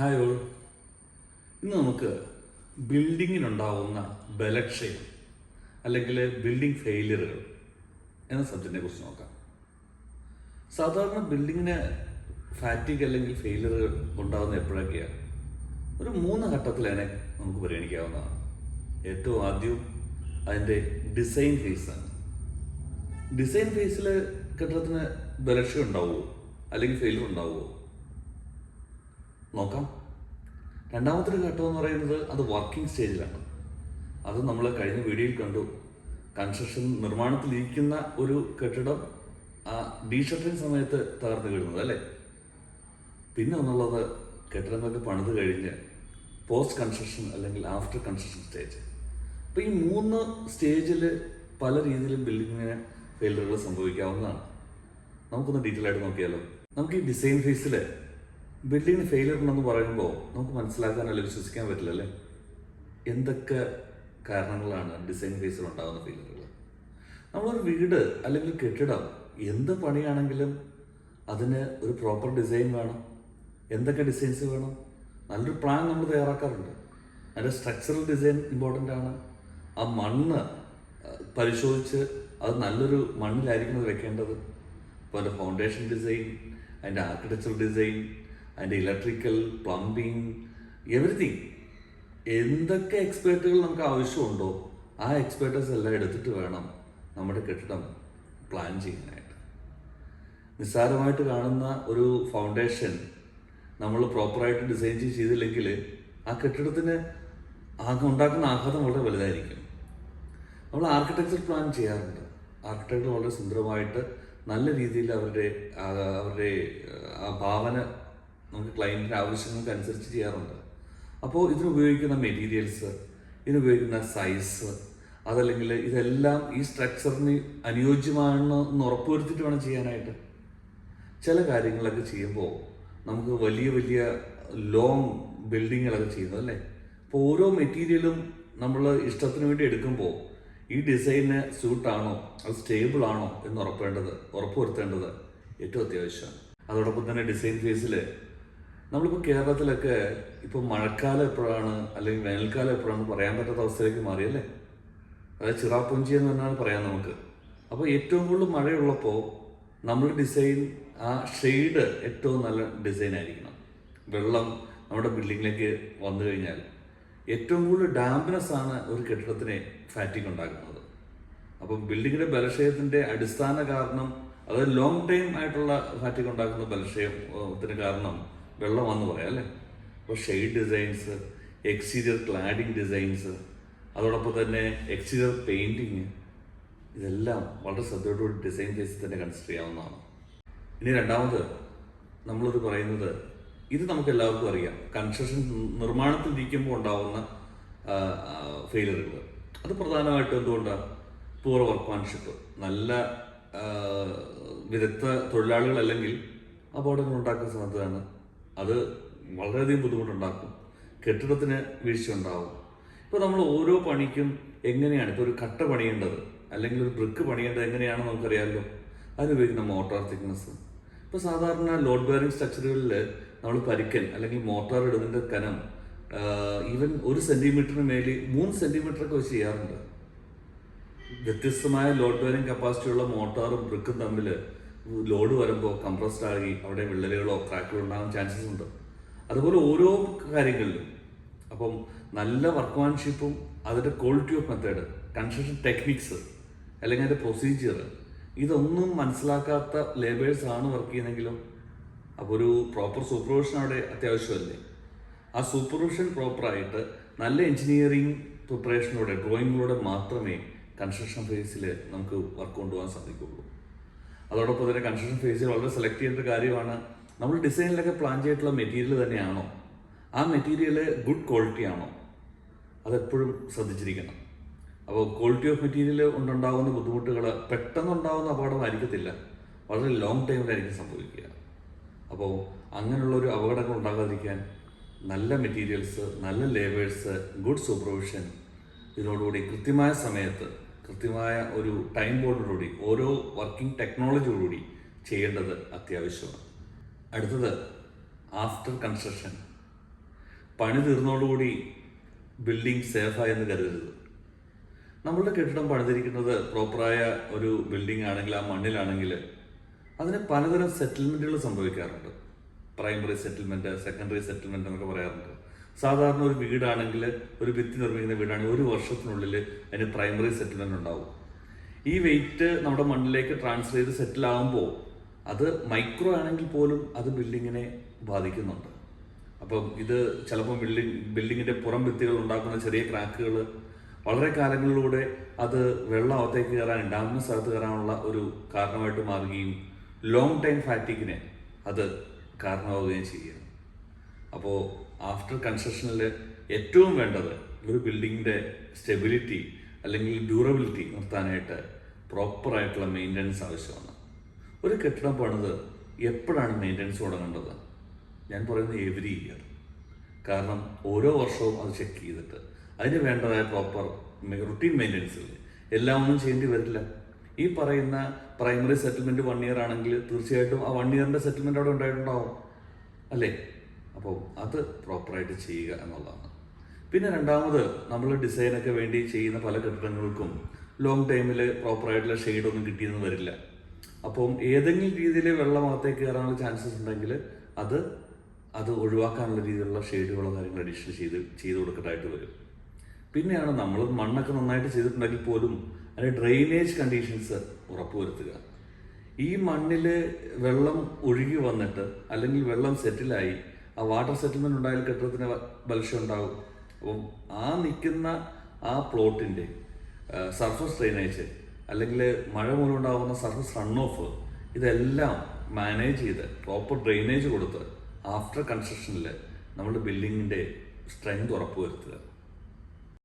Hi all ഇന്ന് നമുക്ക് ബിൽഡിങ്ങിനുണ്ടാവുന്ന ബലക്ഷയം അല്ലെങ്കിൽ ബിൽഡിംഗ് ഫെയിലിയറുകൾ എന്ന സബ്ജക്റ്റിനെ കുറിച്ച് നോക്കാം. സാധാരണ ബിൽഡിങ്ങിന് ഫാറ്റിക് അല്ലെങ്കിൽ ഫെയിലിയറുകൾ ഉണ്ടാകുന്ന എപ്പോഴൊക്കെയാണ്? ഒരു മൂന്ന് ഘട്ടത്തിൽ അതിനെ നമുക്ക് പരിഗണിക്കാവുന്നതാണ്. ഏറ്റവും ആദ്യം അതിന്റെ ഡിസൈൻ ഫേസാണ് ഡിസൈൻ ഫേസിൽ കെട്ടിടത്തിന് ബലക്ഷയം ഉണ്ടാവുമോ അല്ലെങ്കിൽ ഫെയിലിയർ ഉണ്ടാവുമോ നോക്കാം. രണ്ടാമത്തൊരു ഘട്ടം എന്ന് പറയുന്നത് അത് വർക്കിംഗ് സ്റ്റേജിലാണ് അത് നമ്മൾ കഴിഞ്ഞ വീഡിയോയിൽ കണ്ടു. കൺസ്ട്രക്ഷൻ നിർമ്മാണത്തിലിരിക്കുന്ന ഒരു കെട്ടിടം ആ ഡീഷട്ടറിങ് സമയത്ത് തകർന്നു വീഴുന്നത് അല്ലേ? പിന്നെ ഒന്നുള്ളത് കെട്ടിടങ്ങൾക്ക് പണിത് കഴിഞ്ഞ് പോസ്റ്റ് കൺസ്ട്രക്ഷൻ അല്ലെങ്കിൽ ആഫ്റ്റർ കൺസ്ട്രക്ഷൻ സ്റ്റേജ് അപ്പോൾ ഈ മൂന്ന് സ്റ്റേജിൽ പല രീതിയിലും ബിൽഡിങ്ങിന് ഫെയിലറുകൾ സംഭവിക്കാവുന്നതാണ്. നമുക്കൊന്ന് ഡീറ്റെയിൽ ആയിട്ട് നോക്കിയാലോ? നമുക്ക് ഈ ഡിസൈൻ ഫേസിൽ ബിൽഡിങ്ങിന് ഫെയിലിയർ ഉണ്ടെന്ന് പറയുമ്പോൾ നമുക്ക് മനസ്സിലാക്കാൻ അല്ലെങ്കിൽ വിശ്വസിക്കാൻ പറ്റില്ല അല്ലേ? എന്തൊക്കെ കാരണങ്ങളാണ് ഡിസൈൻ ഫേസിൽ ഉണ്ടാകുന്ന ഫെയിലിയറുകൾ നമ്മളൊരു വീട് അല്ലെങ്കിൽ കെട്ടിടം എന്ത് പണിയാണെങ്കിലും അതിന് ഒരു പ്രോപ്പർ ഡിസൈൻ വേണം. എന്തൊക്കെ ഡിസൈൻസ് വേണം? നല്ലൊരു പ്ലാൻ നമ്മൾ തയ്യാറാക്കാറുണ്ട്. അതിന്റെ സ്ട്രക്ചറൽ ഡിസൈൻ ഇമ്പോർട്ടന്റ് ആണ്. ആ മണ്ണ് പരിശോധിച്ച് അത് നല്ലൊരു മണ്ണിലായിരിക്കും അത് വെക്കേണ്ടത്. അപ്പോൾ അതിന്റെ ഫൗണ്ടേഷൻ ഡിസൈൻ അതിന്റെ ആർക്കിടെക്ചർ ഡിസൈൻ അതിന്റെ ഇലക്ട്രിക്കൽ പ്ലംബിങ് എവറിത്തിങ് എന്തൊക്കെ എക്സ്പേർട്ടുകൾ നമുക്ക് ആവശ്യമുണ്ടോ ആ എക്സ്പേർട്ടേഴ്സ് എല്ലാം എടുത്തിട്ട് വേണം നമ്മുടെ കെട്ടിടം പ്ലാൻ ചെയ്യാനായിട്ട്. നിസ്സാരമായിട്ട് കാണുന്ന ഒരു ഫൗണ്ടേഷൻ നമ്മൾ പ്രോപ്പറായിട്ട് ഡിസൈൻ ചെയ്ത് ചെയ്തില്ലെങ്കിൽ ആ കെട്ടിടത്തിന് ആകെ ഉണ്ടാക്കുന്ന ആഘാതം വളരെ വലുതായിരിക്കും. നമ്മൾ ആർക്കിടെക്ചർ പ്ലാൻ ചെയ്യാറുണ്ട്. ആർക്കിടെക്ട് വളരെ സുന്ദരമായിട്ട് നല്ല രീതിയിൽ അവരുടെ അവരുടെ ആ ഭാവന നമുക്ക് ക്ലയന്റിന്റെ ആവശ്യങ്ങൾക്ക് അനുസരിച്ച് ചെയ്യാറുണ്ട്. അപ്പോൾ ഇതിന് ഉപയോഗിക്കുന്ന മെറ്റീരിയൽസ് ഇതിന് ഉപയോഗിക്കുന്ന സൈസ് അതല്ലെങ്കിൽ ഇതെല്ലാം ഈ സ്ട്രക്ചറിന് അനുയോജ്യമാണെന്ന് ഒന്ന് ഉറപ്പുവരുത്തിയിട്ട് വേണം ചെയ്യാനായിട്ട്. ചില കാര്യങ്ങളൊക്കെ ചെയ്യുമ്പോൾ നമുക്ക് വലിയ വലിയ ലോങ് ബിൽഡിങ്ങുകളൊക്കെ ചെയ്യുന്നത് അല്ലേ? അപ്പോൾ ഓരോ മെറ്റീരിയലും നമ്മൾ ഇഷ്ടത്തിന് വേണ്ടി എടുക്കുമ്പോൾ ഈ ഡിസൈന് സ്യൂട്ടാണോ അത് സ്റ്റേബിൾ ആണോ എന്ന് ഉറപ്പേണ്ടത് ഉറപ്പുവരുത്തേണ്ടത് ഏറ്റവും അത്യാവശ്യമാണ്. അതോടൊപ്പം തന്നെ ഡിസൈൻ ഫേസിൽ നമ്മളിപ്പോൾ കേരളത്തിലൊക്കെ ഇപ്പോൾ മഴക്കാലം എപ്പോഴാണ് അല്ലെങ്കിൽ വേനൽക്കാലം എപ്പോഴാണ് പറയാൻ പറ്റാത്ത അവസ്ഥയിലേക്ക് മാറിയല്ലേ? അതായത് ചിറാപ്പുഞ്ചി എന്ന് പറഞ്ഞാണ് പറയാം നമുക്ക്. അപ്പോൾ ഏറ്റവും കൂടുതൽ മഴയുള്ളപ്പോൾ നമ്മൾ ഡിസൈൻ ആ ഷെയ്ഡ് ഏറ്റവും നല്ല ഡിസൈൻ ആയിരിക്കണം. വെള്ളം നമ്മുടെ ബിൽഡിങ്ങിലേക്ക് വന്നു കഴിഞ്ഞാൽ ഏറ്റവും കൂടുതൽ ഡാംപ്നെസ് ആണ് ഒരു കെട്ടിടത്തിനെ ഫാറ്റിക് ഉണ്ടാക്കുന്നത്. അപ്പം ബിൽഡിങ്ങിന്റെ ബലക്ഷയത്തിന്റെ അടിസ്ഥാന കാരണം അതായത് ലോങ് ടൈം ആയിട്ടുള്ള ഫാറ്റിക് ഉണ്ടാക്കുന്ന ബലക്ഷയത്തിന് കാരണം വെള്ളമാണെന്ന് പറയാം അല്ലേ? അപ്പോൾ shade designs exterior cladding designs അതോടൊപ്പം തന്നെ എക്സ്റ്റീരിയർ പെയിന്റിങ് ഇതെല്ലാം വളരെ ശ്രദ്ധയോടുകൂടി ഡിസൈൻ ചെയ്ത് തന്നെ കൺസിഡർ ചെയ്യാവുന്നതാണ്. ഇനി രണ്ടാമത് നമ്മളിത് പറയുന്നത് ഇത് നമുക്ക് എല്ലാവർക്കും അറിയാം കൺസ്ട്രക്ഷൻ നിർമ്മാണത്തിൽ ഇരിക്കുമ്പോൾ ഉണ്ടാവുന്ന ഫെയിലറുകൾ അത് പ്രധാനമായിട്ടും എന്തുകൊണ്ടാണ് പൂർ വർക്ക്മാൻഷിപ്പ് നല്ല വിദഗ്ധ തൊഴിലാളികളല്ലെങ്കിൽ അപകടങ്ങൾ ഉണ്ടാക്കാൻ സാധ്യതയാണ് അത് വളരെയധികം ബുദ്ധിമുട്ടുണ്ടാക്കും. കെട്ടിടത്തിന് വീഴ്ച ഉണ്ടാവും ഇപ്പോൾ നമ്മൾ ഓരോ പണിക്കും എങ്ങനെയാണ് ഇപ്പോൾ ഒരു കട്ട പണിയേണ്ടത്? അല്ലെങ്കിൽ ഒരു ബ്രിക്ക് പണിയേണ്ടത് എങ്ങനെയാണെന്ന് നമുക്കറിയാമല്ലോ. അതിനുപയോഗിക്കുന്ന മോട്ടാർ തിക്നെസ് ഇപ്പോൾ സാധാരണ ലോഡ് ബെയറിംഗ് സ്ട്രക്ചറുകളിൽ നമ്മൾ പരിക്കൻ അല്ലെങ്കിൽ മോട്ടാർ ഇടുന്നതിന്റെ കനം ഈവൻ ഒരു സെന്റിമീറ്ററിന് മേലിൽ മൂന്ന് സെന്റിമീറ്ററൊക്കെ വെച്ച് ചെയ്യാറുണ്ട്. വ്യത്യസ്തമായ ലോഡ് ബെയറിംഗ് കപ്പാസിറ്റിയുള്ള മോട്ടോറും ബ്രിക്കും തമ്മിൽ ലോഡ് വരുമ്പോൾ കംപ്രസ്ഡ് ആകി അവിടെ വിള്ളലുകളോ ക്രാക്കുകളോ ഉണ്ടാകാൻ ചാൻസസ് ഉണ്ട്. അതുപോലെ ഓരോ കാര്യങ്ങളിലും. അപ്പം നല്ല വർക്ക്മാൻഷിപ്പും അതിന്റെ quality of method construction techniques അല്ലെങ്കിൽ അതിന്റെ പ്രൊസീജിയർ ഇതൊന്നും മനസ്സിലാക്കാത്ത ലേബേഴ്സ് ആണ് വർക്ക് ചെയ്യുന്നെങ്കിലും അപ്പോൾ ഒരു പ്രോപ്പർ സൂപ്പർവിഷൻ അവിടെ അത്യാവശ്യമല്ലേ? ആ സൂപ്പർവിഷൻ പ്രോപ്പറായിട്ട് നല്ല എഞ്ചിനീയറിംഗ് പ്രിപ്പറേഷനിലൂടെ ഡ്രോയിങ്ങിലൂടെ മാത്രമേ കൺസ്ട്രക്ഷൻ ഫേസിൽ നമുക്ക് വർക്ക് കൊണ്ടുപോകാൻ സാധിക്കുകയുള്ളൂ. അതോടൊപ്പം തന്നെ കൺസ്ട്രക്ഷൻ ഫേസിൽ വളരെ സെലക്ട് ചെയ്യേണ്ട കാര്യമാണ്. നമ്മൾ ഡിസൈനിലൊക്കെ പ്ലാൻ ചെയ്തിട്ടുള്ള മെറ്റീരിയൽ തന്നെയാണോ? ആ മെറ്റീരിയൽ ഗുഡ് ക്വാളിറ്റി ആണോ? അതെപ്പോഴും ശ്രദ്ധിച്ചിരിക്കണം. അപ്പോൾ ക്വാളിറ്റി ഓഫ് മെറ്റീരിയൽ കൊണ്ടുണ്ടാകുന്ന ബുദ്ധിമുട്ടുകൾ പെട്ടെന്നുണ്ടാകുന്ന അപകടമായിരിക്കത്തില്ല വളരെ ലോങ് ടൈമിലായിരിക്കും സംഭവിക്കുക. അപ്പോൾ അങ്ങനെയുള്ളൊരു അപകടങ്ങൾ ഉണ്ടാകാതിരിക്കാൻ നല്ല മെറ്റീരിയൽസ് നല്ല ലേബേഴ്സ് ഗുഡ് സൂപ്പർവിഷൻ ഇതിനോടുകൂടി കൃത്യമായ സമയത്ത് കൃത്യമായ ഒരു ടൈം ബോർഡിലൂടെ ഓരോ വർക്കിംഗ് ടെക്നോളജിയോടുകൂടി ചെയ്യേണ്ടത് അത്യാവശ്യമാണ്. അടുത്തത് ആഫ്റ്റർ കൺസ്ട്രക്ഷൻ പണി തീർന്നതോടുകൂടി ബിൽഡിംഗ് സേഫായെന്ന് കരുതരുത്. നമ്മളുടെ കെട്ടിടം പണിതിരിക്കുന്നത് പ്രോപ്പറായ ഒരു ബിൽഡിംഗ് ആണെങ്കിൽ ആ മണ്ണിലാണെങ്കിൽ അതിന് പലതരം സെറ്റിൽമെന്റുകൾ സംഭവിക്കാറുണ്ട്. പ്രൈമറി സെറ്റിൽമെന്റ് സെക്കൻഡറി സെറ്റിൽമെന്റ് എന്നൊക്കെ പറയാറുണ്ട്. സാധാരണ ഒരു വീടാണെങ്കിൽ ഒരു ഭിത്തി നിർമ്മിക്കുന്ന വീടാണെങ്കിൽ ഒരു വർഷത്തിനുള്ളിൽ അതിന് പ്രൈമറി സെറ്റിൽമെന്റ് ഉണ്ടാവും. ഈ വെയിറ്റ് നമ്മുടെ മണ്ണിലേക്ക് ട്രാൻസ്ഫർ ചെയ്ത് സെറ്റിൽ ആകുമ്പോൾ അത് മൈക്രോ ആണെങ്കിൽ പോലും അത് ബിൽഡിങ്ങിനെ ബാധിക്കുന്നുണ്ട്. അപ്പം ഇത് ചിലപ്പോൾ ബിൽഡിംഗ് ബിൽഡിങ്ങിന്റെ പുറം ഭിത്തികൾ ഉണ്ടാക്കുന്ന ചെറിയ ക്രാക്കുകൾ വളരെ കാലങ്ങളിലൂടെ അത് വെള്ളം അകത്തേക്ക് കയറാൻ ഉണ്ടാകുന്ന സ്ഥലത്ത് കയറാനുള്ള ഒരു കാരണമായിട്ട് മാറുകയും ലോങ് ടൈം ഫാറ്റിക്കിന് അത് കാരണമാവുകയും ചെയ്യുക അപ്പോൾ ആഫ്റ്റർ കൺസ്ട്രക്ഷനിൽ ഏറ്റവും വേണ്ടത് ഒരു ബിൽഡിങ്ങിന്റെ സ്റ്റെബിലിറ്റി അല്ലെങ്കിൽ ഡ്യൂറബിലിറ്റി നിർത്താനായിട്ട് പ്രോപ്പറായിട്ടുള്ള മെയിന്റനൻസ് ആവശ്യമാണ്. ഒരു കെട്ടിടം പണിത് എപ്പോഴാണ് മെയിന്റനൻസ് തുടങ്ങേണ്ടത്? ഞാൻ പറയുന്നത് എവരി ഇയർ കാരണം ഓരോ വർഷവും അത് ചെക്ക് ചെയ്തിട്ട്. അതിന് വേണ്ടതായ പ്രോപ്പർ റുട്ടീൻ മെയിന്റനൻസ് എല്ലാം ഒന്നും ചെയ്യേണ്ടി വരില്ല. ഈ പറയുന്ന പ്രൈമറി സെറ്റിൽമെന്റ് വൺ ഇയർ ആണെങ്കിൽ തീർച്ചയായിട്ടും ആ വൺ ഇയറിന്റെ സെറ്റിൽമെന്റ് അവിടെ ഉണ്ടായിട്ടുണ്ടാവും. അല്ലേ? അപ്പോൾ അത് പ്രോപ്പറായിട്ട് ചെയ്യുക എന്നുള്ളതാണ്. പിന്നെ രണ്ടാമത് നമ്മൾ ഡിസൈനൊക്കെ വേണ്ടി ചെയ്യുന്ന പല കെട്ടിടങ്ങൾക്കും ലോങ് ടൈമിൽ പ്രോപ്പറായിട്ടുള്ള ഷെയ്ഡൊന്നും കിട്ടിയെന്ന് വരില്ല. അപ്പം ഏതെങ്കിലും രീതിയിൽ വെള്ളം അകത്തേക്ക് കയറാനുള്ള ചാൻസസ് ഉണ്ടെങ്കിൽ അത് അത് ഒഴിവാക്കാനുള്ള രീതിയിലുള്ള ഷെയ്ഡുകളോ കാര്യങ്ങളോ അഡീഷണൽ ചെയ്ത് ചെയ്ത് കൊടുക്കേണ്ടതായിട്ട് വരും. പിന്നെയാണ് നമ്മൾ മണ്ണൊക്കെ നന്നായിട്ട് ചെയ്തിട്ടുണ്ടെങ്കിൽ പോലും അതിന് ഡ്രെയിനേജ് കണ്ടീഷൻസ് ഉറപ്പുവരുത്തുക. ഈ മണ്ണിൽ വെള്ളം ഒഴുകി വന്നിട്ട് അല്ലെങ്കിൽ വെള്ളം സെറ്റിലായി ആ വാട്ടർ സെറ്റിൽമെന്റ് ഉണ്ടായാൽ കെട്ടിടത്തിന് ബലക്ഷം ഉണ്ടാകും അപ്പം ആ നിൽക്കുന്ന ആ പ്ലോട്ടിന്റെ സർഫസ് ഡ്രെയിനേജ് അല്ലെങ്കിൽ മഴ മൂലം ഉണ്ടാകുന്ന സർഫസ് റൺ ഓഫ് ഇതെല്ലാം മാനേജ് ചെയ്ത് പ്രോപ്പർ ഡ്രെയിനേജ് കൊടുത്ത് ആഫ്റ്റർ കൺസ്ട്രക്ഷനിൽ നമ്മുടെ ബിൽഡിങ്ങിന്റെ സ്ട്രെങ്ത് ഉറപ്പുവരുത്തുക.